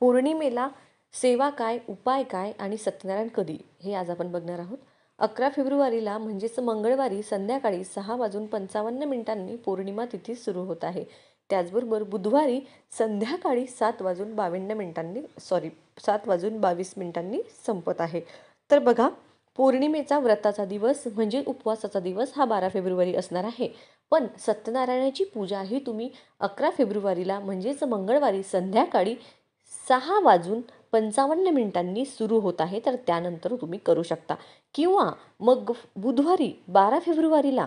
पौर्णिमेला सेवा काय उपाय काय आणि सत्यनारायण कधी हे आज आपण बघणार आहोत. अकरा फेब्रुवारीला म्हणजेच मंगळवारी संध्याकाळी सहा वाजून पंचावन्न मिनिटांनी पौर्णिमा तिथी सुरू होत आहे. त्याचबरोबर बुधवारी संध्याकाळी सात वाजून बावन्न मिनिटांनी सॉरी सात वाजून बावीस मिनिटांनी संपत आहे. तर बघा पौर्णिमेचा व्रताचा दिवस म्हणजे उपवासाचा दिवस हा बारा फेब्रुवारी असणार आहे. पण सत्यनारायणाची पूजा ही तुम्ही अकरा फेब्रुवारीला म्हणजेच मंगळवारी संध्याकाळी सहा वाजून पंचावन्न मिनिटांनी सुरू होत आहे तर त्यानंतर तुम्ही करू शकता. किंवा मग बुधवारी बारा फेब्रुवारीला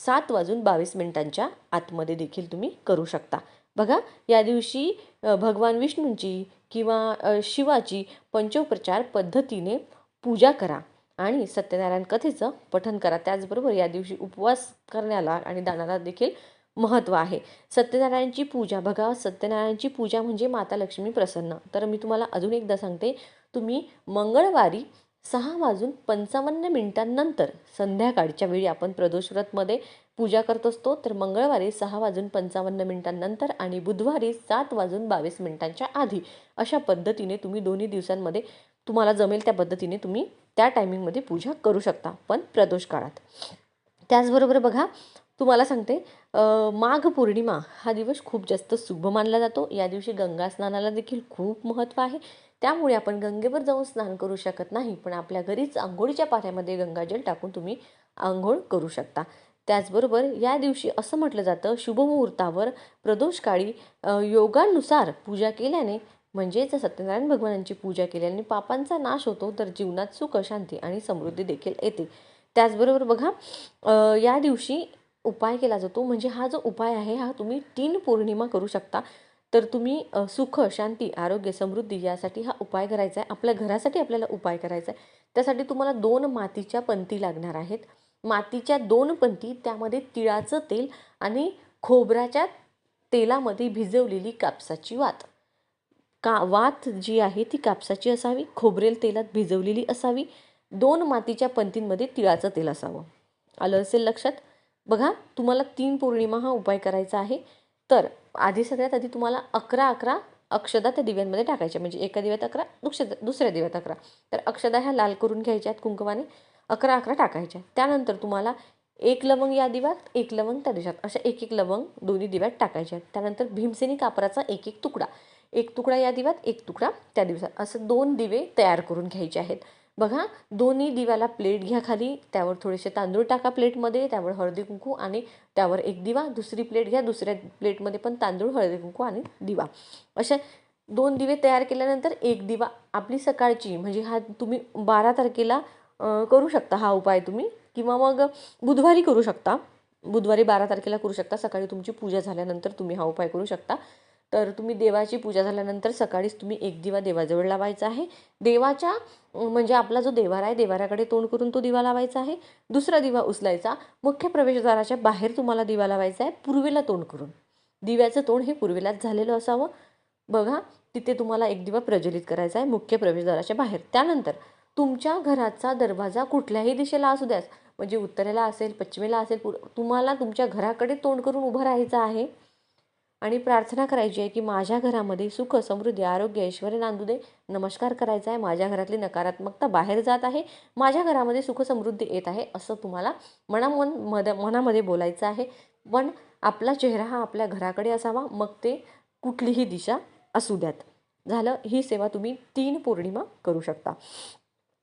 सात वाजून बावीस मिनिटांच्या आतमध्ये देखील तुम्ही करू शकता. बघा या दिवशी भगवान विष्णूंची किंवा शिवाची पंचोपचार पद्धतीने पूजा करा आणि सत्यनारायण कथेचं पठन करा. त्याचबरोबर या दिवशी उपवास करण्याला आणि दानाला देखील महत्त्व आहे. सत्यनारायणची पूजा बघा सत्यनारायणची पूजा म्हणजे माता लक्ष्मी प्रसन्न. तर मी तुम्हाला अजून एकदा सांगते तुम्ही मंगळवारी सहा वाजून पंचावन्न मिनिटांनंतर संध्याकाळच्या वेळी आपण प्रदोष व्रतमध्ये पूजा करत असतो. तर मंगळवारी सहा वाजून पंचावन्न मिनिटांनंतर आणि बुधवारी सात वाजून बावीस मिनिटांच्या आधी अशा पद्धतीने तुम्ही दोन्ही दिवसांमध्ये तुम्हाला जमेल त्या पद्धतीने तुम्ही त्या टायमिंगमध्ये पूजा करू शकता पण प्रदोष काळात. त्याचबरोबर बघा तुम्हाला सांगते माघ पौर्णिमा हा दिवस खूप जास्त शुभ मानला जातो. या दिवशी गंगा स्नानाला देखील खूप महत्त्व आहे. त्यामुळे आपण गंगेवर जाऊन स्नान करू शकत नाही पण आपल्या घरीच आंघोळीच्या पाण्यामध्ये गंगाजल टाकून तुम्ही आंघोळ करू शकता. त्याचबरोबर या दिवशी असं म्हटलं जातं शुभमुहूर्तावर प्रदोषकाळी योगानुसार पूजा केल्याने म्हणजेच सत्यनारायण भगवानांची पूजा केल्याने पापांचा नाश होतो तर जीवनात सुख शांती आणि समृद्धी देखील येते. त्याचबरोबर बघा या दिवशी उपाय केला जातो. म्हणजे हा जो उपाय आहे हा तुम्ही तीन पौर्णिमा करू शकता. तर तुम्ही सुख शांती आरोग्य समृद्धी यासाठी हा उपाय करायचा आहे. आपल्या घरासाठी आपल्याला उपाय करायचा आहे. त्यासाठी तुम्हाला दोन मातीच्या पंती लागणार आहेत. मातीच्या दोन पंती त्यामध्ये तिळाचं तेल आणि खोबऱ्याच्या तेलामध्ये भिजवलेली कापसाची वात. का वात जी आहे ती कापसाची असावी खोबरेल तेलात भिजवलेली असावी. दोन मातीच्या पंतींमध्ये तिळाचं तेल असावं. आलं असेल लक्षात? बघा तुम्हाला तीन पौर्णिमा हा उपाय करायचा आहे. तर आधी सगळ्यात आधी तुम्हाला अकरा अकरा अक्षदा त्या दिव्यांमध्ये टाकायच्या. म्हणजे एका दिव्यात अकरा दुसऱ्या दुसऱ्या दिव्यात अकरा. तर अक्षदा ह्या लाल करून घ्यायच्या आहेत कुंकवाने. अकरा अकरा टाकायच्या त्यानंतर तुम्हाला एक लवंग या दिव्यात एक लवंग त्या दिवसात. अशा एक एक लवंग दोन्ही दिव्यात टाकायच्या आहेत. त्यानंतर भीमसेनी कापराचा एक एक तुकडा. एक तुकडा या दिव्यात एक तुकडा त्या दिवसात. असं दोन दिवे तयार करून घ्यायचे आहेत. बघा दोन्ही दिव्याला प्लेट घ्या खाली. त्यावर थोडेसे तांदूळ टाका प्लेटमध्ये त्यावर हळदी कुंकू आणि त्यावर एक दिवा. दुसरी प्लेट घ्या दुसऱ्या प्लेटमध्ये पण तांदूळ हळदी कुंकू आणि दिवा. अशा दोन दिवे तयार केल्यानंतर एक दिवा आपली सकाळची म्हणजे हा तुम्ही बारा तारखेला करू शकता हा उपाय तुम्ही. किंवा मग बुधवारी करू शकता. बुधवारी बारा तारखेला करू शकता. सकाळी तुमची पूजा झाल्यानंतर तुम्ही हा उपाय करू शकता. तर तुम्ही देवाची पूजा झाल्यानंतर सकाळीच तुम्ही एक दिवा देवाजवळ लावायचा आहे. देवाच्या म्हणजे आपला जो देवारा आहे देवाऱ्याकडे तोंड करून तो दिवा लावायचा आहे. दुसरा दिवा उचलायचा. मुख्य प्रवेशद्वाराच्या बाहेर तुम्हाला दिवा लावायचा आहे पूर्वेला तोंड करून. दिव्याचं तोंड हे पूर्वेलाच झालेलं असावं. बघा तिथे तुम्हाला एक दिवा प्रज्वलित करायचा आहे मुख्य प्रवेशद्वाराच्या बाहेर. त्यानंतर तुमच्या घराचा दरवाजा कुठल्याही दिशेला असू द्यास. म्हणजे उत्तरेला असेल पश्चिमेला असेल पूर तुम्हाला तुमच्या घराकडे तोंड करून उभं राहायचं आहे. आणि प्रार्थना करायची आहे की माझ्या घरामध्ये सुख समृद्धी आरोग्य ऐश्वर नांदू दे नमस्कार करायचा आहे. माझ्या घरातली नकारात्मकता बाहेर जात आहे. माझ्या घरामध्ये सुख समृद्धी येत आहे असं तुम्हाला मनामन मद मनामध्ये बोलायचं आहे. पण आपला चेहरा हा आपल्या घराकडे असावा. मग ते कुठलीही दिशा असू द्यात. झालं. ही सेवा तुम्ही तीन पौर्णिमा करू शकता.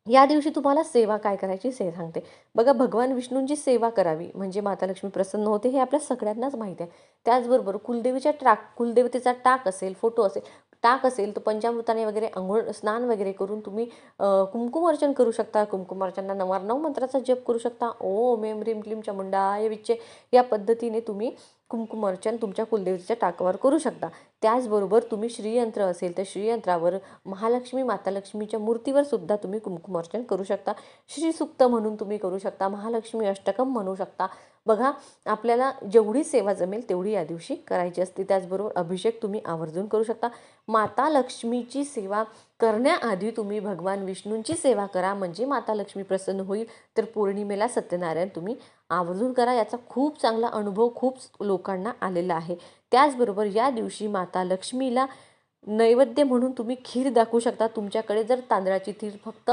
या दिवशी तुम्हाला सेवा काय करायची से सांगते. बघा भगवान विष्णूंची सेवा करावी म्हणजे माता लक्ष्मी प्रसन्न होते हे आपल्या सगळ्यांनाच माहिती आहे. त्याचबरोबर कुलदेवीच्या टाक कुलदेवतेचा टाक असेल फोटो असेल टाक असेल तर पंचामृताने वगैरे आंघोळ स्नान वगैरे करून तुम्ही अ, अर्चन करू शकता. कुंकुम नवार नऊ मंत्राचा जप करू शकता. ओम एम ह्रीम क्लीम चामुंडाय विच्चे या पद्धतीने तुम्ही कुंकुम अर्चन तुमच्या कुलदेवतेच्या टाकावर करू शकता. त्याचबरोबर तुम्ही श्रीयंत्र असेल तर श्रीयंत्रावर महालक्ष्मी माता लक्ष्मीच्या मूर्तीवर सुद्धा तुम्ही कुंकुम अर्चन करू शकता. श्रीसुक्त म्हणून तुम्ही करू शकता. महालक्ष्मी अष्टकम म्हणू शकता. बघा आपल्याला जेवढी सेवा जमेल तेवढी या दिवशी करायची असते. त्याचबरोबर अभिषेक तुम्ही आवर्जून करू शकता. माता लक्ष्मीची सेवा करण्याआधी तुम्ही भगवान विष्णूंची सेवा करा. म्हणजे माता लक्ष्मी प्रसन्न होईल. तर पौर्णिमेला सत्यनारायण तुम्ही आवर्जून करा याचा खूप चांगला अनुभव खूप लोकांना आलेला आहे. त्याचबरोबर या दिवशी माता लक्ष्मीला नैवेद्य म्हणून तुम्ही खीर दाखवू शकता. तुमच्याकडे जर तांदळाची खीर फक्त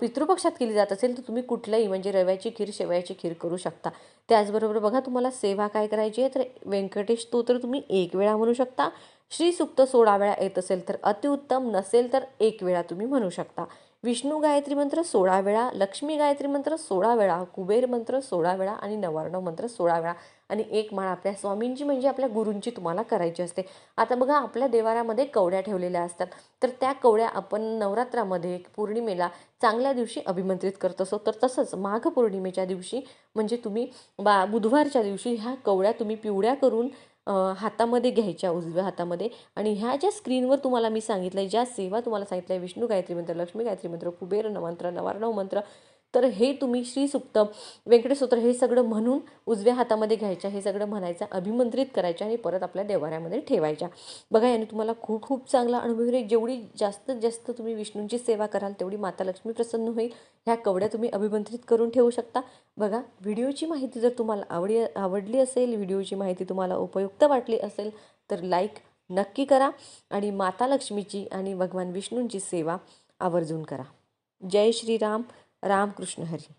पितृपक्षात केली जात असेल तर तुम्ही कुठल्याही म्हणजे रव्याची खीर शेवयाची खीर करू शकता. त्याचबरोबर बघा तुम्हाला सेवा काय करायची आहे तर व्यंकटेश स्तोत्र तुम्ही एक वेळा म्हणू शकता. श्रीसुक्त सोळा वेळा येत असेल तर अतिउत्तम नसेल तर एक वेळा तुम्ही म्हणू शकता. विष्णू गायत्री मंत्र सोळा वेळा लक्ष्मी गायत्री मंत्र सोळा वेळा कुबेर मंत्र सोळा वेळा आणि नवार्णव मंत्र सोळा वेळा आणि एक माळ आपल्या स्वामींची म्हणजे आपल्या गुरूंची तुम्हाला करायची असते. आता बघा आपल्या देवाऱ्यामध्ये कवड्या ठेवलेल्या असतात. तर त्या कवड्या आपण नवरात्रामध्ये पौर्णिमेला चांगल्या दिवशी अभिमंत्रित करत असो तर तसंच माघ पौर्णिमेच्या दिवशी म्हणजे तुम्ही बा बुधवारच्या दिवशी ह्या कवड्या तुम्ही पिवळ्या करून हातामध्ये घ्यायच्या उजव्या हातामध्ये. आणि ह्या ज्या स्क्रीनवर तुम्हाला मी सांगितलं आहे ज्या सेवा तुम्हाला सांगितलं आहे विष्णू गायत्री मंत्र लक्ष्मी गायत्री मंत्र कुबेर नवमंत्र नवारणव मंत्र तर हे तुम्ही श्रीसुक्त व्यंकटेस्तोत्र हे सगळं म्हणून उजव्या हातामध्ये घ्यायच्या हे सगळं म्हणायचं अभिमंत्रित करायच्या आणि परत आपल्या देवाऱ्यामध्ये ठेवायच्या. बघा याने तुम्हाला खूप खूप चांगला अनुभव येईल. जेवढी जास्तीत जास्त तुम्ही विष्णूंची सेवा कराल तेवढी माता लक्ष्मी प्रसन्न होईल. ह्या कवड्या तुम्ही अभिमंत्रित करून ठेवू शकता. बघा व्हिडिओची माहिती जर तुम्हाला आवडी आवडली असेल व्हिडिओची माहिती तुम्हाला उपयुक्त वाटली असेल तर लाईक नक्की करा आणि माता लक्ष्मीची आणि भगवान विष्णूंची सेवा आवर्जून करा. जय श्रीराम. रामकृष्ण हरी.